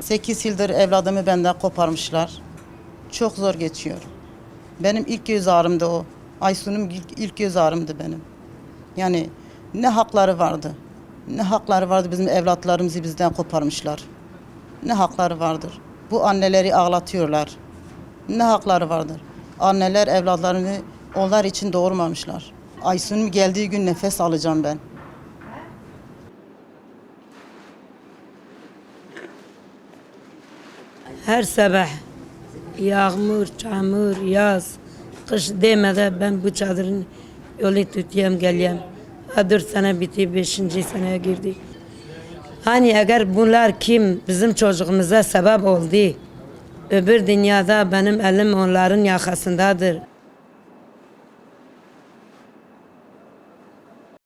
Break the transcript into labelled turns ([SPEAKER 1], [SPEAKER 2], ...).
[SPEAKER 1] 8 yıldır evladımı benden koparmışlar. Çok zor geçiyor. Benim ilk göz ağrımdı o. Aysun'um ilk, ilk göz ağrımdı benim. Yani ne hakları vardı? Ne hakları vardı bizim evlatlarımızı bizden koparmışlar. Ne hakları vardır? Bu anneleri ağlatıyorlar. Ne hakları vardır? Anneler evlatlarını onlar için doğurmamışlar. Aysun'um geldiği gün nefes alacağım ben.
[SPEAKER 2] Her sabah yağmur, çamur, yaz, kış demeden ben bu çadırın yolu tutuyorum geliyorum. Ha dört sene bitti, beşinci seneye girdik. Hani eğer bunlar kim bizim çocuğumuza sebep oldu, öbür dünyada benim elim onların yakasındadır.